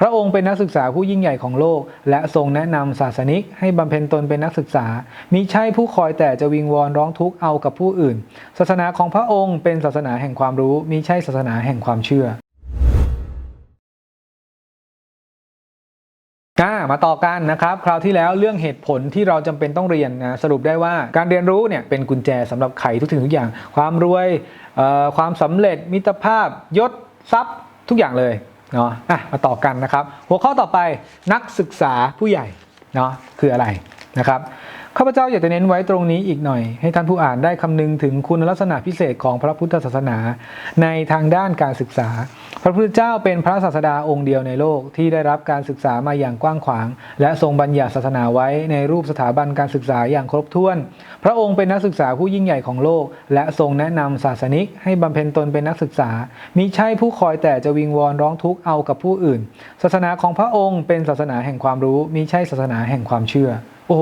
พระองค์เป็นนักศึกษาผู้ยิ่งใหญ่ของโลก และทรงแนะนำศาสนิกให้บำเพ็ญตนเป็นนักศึกษา มิใช่ผู้คอยแต่จะวิงวอนร้องทุกข์เอากับผู้อื่น ศาสนาของพระองค์เป็นศาสนาแห่งความรู้มิใช่ศาสนาแห่งความเชื่อมาต่อกันนะครับ คราวที่แล้วเรื่องเหตุผลที่เราจำเป็นต้องเรียนนะสรุปได้ว่าการเรียนรู้เนี่ยเป็นกุญแจสำหรับไขทุกสิ่งทุกอย่าง ความรวยความสำเร็จมิตรภาพยศทรัพย์ทุกอย่างเลย เนาะอะมาต่อกันนะครับ หัวข้อต่อไปนักศึกษาผู้ใหญ่เนาะคืออะไรนะครับ ข้าพเจ้าอยากจะเน้นไว้ตรงนี้อีกหน่อย ให้ท่านผู้อ่านได้คำนึงถึงคุณลักษณะพิเศษของพระพุทธศาสนา ในทางด้านการศึกษา พระพุทธเจ้าเป็นพระศาสดาองค์เดียวในโลกที่ได้รับการศึกษามาอย่างกว้างขวาง และทรงบัญญัติศาสนาไว้ในรูปสถาบันการศึกษาอย่างครบถ้วน พระองค์เป็นนักศึกษาผู้ยิ่งใหญ่ของโลก และทรงแนะนำศาสนิก ให้บำเพ็ญตนเป็นนักศึกษามิใช่ผู้คอยแต่จะวิงวอนร้องทุกข์เอากับผู้อื่น ศาสนาของพระองค์เป็นศาสนาแห่งความรู้มิใช่ศาสนาแห่งความเชื่อ โอ้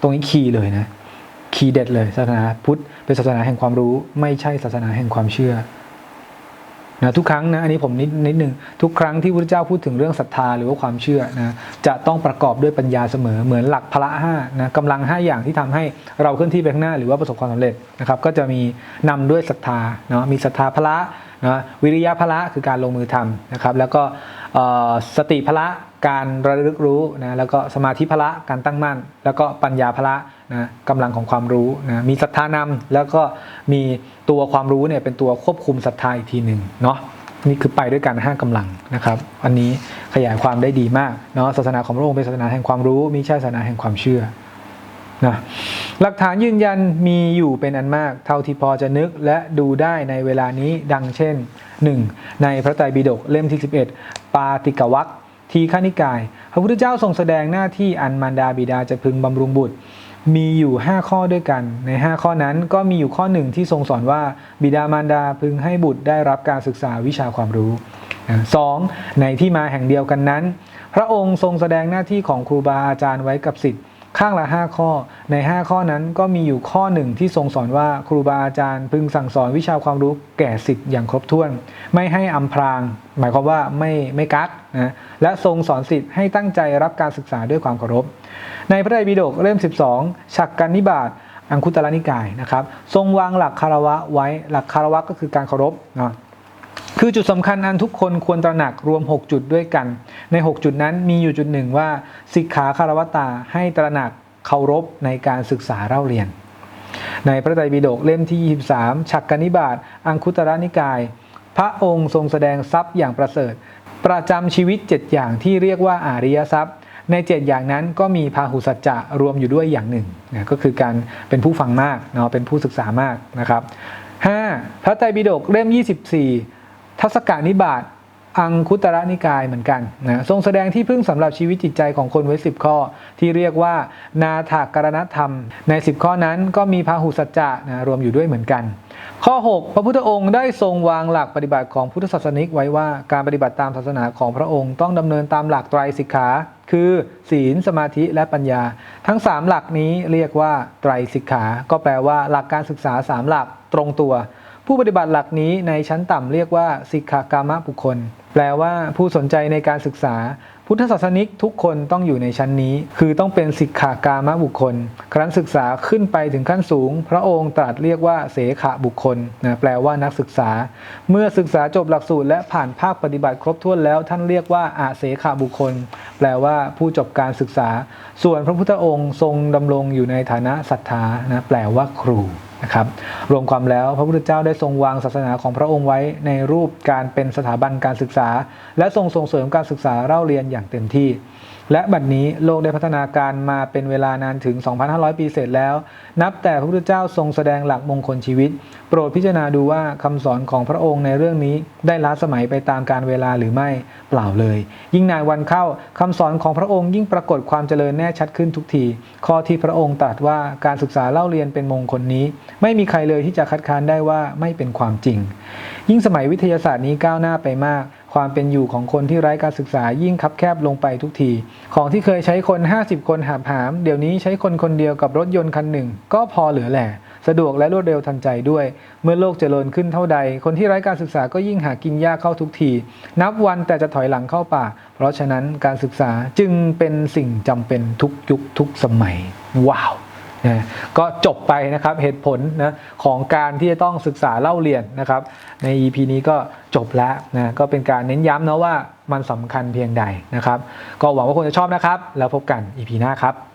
ตรงนี้คีย์เลยนะคีย์เด็ดเลยศาสนาพุทธเป็นศาสนาแห่งความรู้ ไม่ใช่ศาสนาแห่งความเชื่อนะทุกครั้งนะอันนี้ผมนิดนิดนึงทุกครั้งที่พระเจ้าพูดถึงเรื่องศรัทธาหรือว่าความเชื่อนะจะต้องประกอบด้วยปัญญาเสมอเหมือนหลักพละห้านะกำลัง 5 อย่างที่ทำให้เราเคลื่อนที่ไปข้างหน้าหรือว่าประสบความสำเร็จนะครับ ก็จะมีนำด้วยศรัทธาเนาะมีศรัทธาพละนะวิริยะพละคือการลงมือทำนะครับ แล้วก็ สติพละการระลึกรู้นะแล้วก็สมาธิพละการตั้งมั่น แล้วก็ปัญญาพละนะกำลังของความรู้นะมีศรัทธานำแล้วก็มีตัวความรู้เนี่ยเป็นตัวควบคุมศรัทธาอีกทีหนึ่งเนาะนี่คือไปด้วยกันห้ากำลังนะครับ อันนี้ขยายความได้ดีมากเนาะศาสนาของพระองค์เป็นศาสนาแห่งความรู้มิใช่ศาสนาแห่งความเชื่อนะหลักฐานยืนยันมีอยู่เป็นอันมาก เท่าที่พอจะนึกและดูได้ในเวลานี้ดังเช่น 1. ในพระไตรปิฎกเล่มที่ 11 ปาติกวัคทีฆนิกาย พระพุทธเจ้าทรงแสดงหน้าที่อันมารดาบิดาจะพึงบำรุงบุตร มีอยู่ 5 ข้อด้วยกัน ใน 5 ข้อนั้นก็มีอยู่ข้อหนึ่งที่ทรงสอนว่าบิดามารดาพึงให้บุตรได้รับการศึกษาวิชาความรู้นะสองในที่มาแห่งเดียวกันนั้น พระองค์ทรงแสดงหน้าที่ของครูบาอาจารย์ไว้กับสิทธิ์ ข้างละ 5 ข้อ ใน 5 ข้อนั้นก็มีอยู่ข้อหนึ่งที่ทรงสอนว่าครูบาอาจารย์พึงสั่งสอนวิชาความรู้แก่สิทธิ์อย่างครบถ้วน ไม่ให้อำพราง หมายความว่าไม่ไม่กักนะและทรงสอนสิทธิ์ให้ตั้งใจรับการศึกษาด้วยความเคารพ ในพระไตรปิฎกเล่ม 12 ฉักกันนิบาตอังคุตรนิกายนะครับ ทรงวางหลักคารวะไว้หลักคารวะก็คือการเคารพนะ คือจุดสำคัญอันทุกคนควรตระหนักรวม 6 จุดด้วยกัน ใน 6 จุดนั้นมีอยู่จุดหนึ่งว่าสิกขาคารวตาให้ตระหนักเคารพในการศึกษาเล่าเรียน ในพระไตรปิฎกเล่มที่ 23 ฉักกนิบาตอังคุตระนิกาย พระองค์ทรงแสดงทรัพย์อย่างประเสริฐ ประจำชีวิต 7 อย่างที่เรียกว่าอาริยทรัพย์ ใน 7 อย่างนั้นก็มีพาหุสัจจะรวมอยู่ด้วยอย่างหนึ่งนะก็คือการเป็นผู้ฟังมากเนาะเป็นผู้ศึกษามากนะครับ 5. พระไตรปิฎกเล่ม 24 ทัศกานิบาตอังคุตระนิกายเหมือนกันนะทรงแสดงที่พึ่งสำหรับชีวิตจิตใจของคนไว้ 10 ข้อ ที่เรียกว่า นาถากรณธรรม ใน 10 ข้อนั้นก็มีพาหุสัจจะนะรวมอยู่ด้วยเหมือนกัน ข้อ 6 พระพุทธองค์ได้ทรงวางหลักปฏิบัติของพุทธศาสนิกไว้ว่าการปฏิบัติตามศาสนาของพระองค์ต้องดำเนินตามหลักไตรสิกขา คือศีล สมาธิและปัญญา ทั้ง 3 หลักนี้เรียกว่าไตรสิกขา ก็แปลว่าหลักการศึกษา 3 หลักตรงตัว ผู้ปฏิบัติหลักนี้ในชั้นต่ำเรียกว่าสิกขากามะบุคคล แปลว่าผู้สนใจในการศึกษา พุทธศาสนิกทุกคนต้องอยู่ในชั้นนี้ คือต้องเป็นสิกขากามะบุคคล ครั้นศึกษาขึ้นไปถึงขั้นสูง พระองค์ตรัสเรียกว่าเสขะบุคคลนะแปลว่านักศึกษา เมื่อศึกษาจบหลักสูตรและผ่านภาคปฏิบัติครบถ้วนแล้ว ท่านเรียกว่าอาเสขะบุคคล แปลว่าผู้จบการศึกษา ส่วนพระพุทธองค์ทรงดำรงอยู่ในฐานะศรัทธานะแปลว่าครู นะครับรวมความแล้วพระพุทธเจ้าได้ทรงวางศาสนาของพระองค์ไว้ในรูปการเป็นสถาบันการศึกษา และทรงส่งเสริมการศึกษาเล่าเรียนอย่างเต็มที่ และบัดนี้โลกได้พัฒนาการมาเป็นเวลานานถึง 2,500 ปีเสร็จแล้ว นับแต่พระพุทธเจ้าทรงแสดงหลักมงคลชีวิต โปรดพิจารณาดูว่าคำสอนของพระองค์ในเรื่องนี้ได้ล้าสมัยไปตามการเวลาหรือไม่เปล่าเลย ยิ่งนานวันเข้าคำสอนของพระองค์ยิ่งปรากฏความเจริญแน่ชัดขึ้นทุกที ข้อที่พระองค์ตรัสว่าการศึกษาเล่าเรียนเป็นมงคลนี้ ไม่มีใครเลยที่จะคัดค้านได้ว่าไม่เป็นความจริง ยิ่งสมัยวิทยาศาสตร์นี้ก้าวหน้าไปมาก ความเป็นอยู่ของคนที่ไร้การศึกษายิ่งคับแคบลงไปทุกที ของที่เคยใช้คน 50 คนหามหาม เดี๋ยวนี้ใช้คนคนเดียวกับรถยนต์คันหนึ่ง ก็พอเหลือแหละสะดวกและรวดเร็วทันใจด้วย เมื่อโลกเจริญขึ้นเท่าใด คนที่ไร้การศึกษาก็ยิ่งหากินยากเข้าทุกที นับวันแต่จะถอยหลังเข้าป่า เพราะฉะนั้นการศึกษาจึงเป็นสิ่งจำเป็นทุกยุคทุกสมัย ว้าว ก็จบไปนะครับเหตุผลนะของการที่จะต้องศึกษาเล่าเรียนนะครับใน EP นี้ก็จบแล้วนะก็เป็นการเน้นย้ำนะว่ามันสำคัญเพียงใดนะครับ ก็หวังว่าคุณจะชอบนะครับ แล้วพบกัน EP หน้าครับ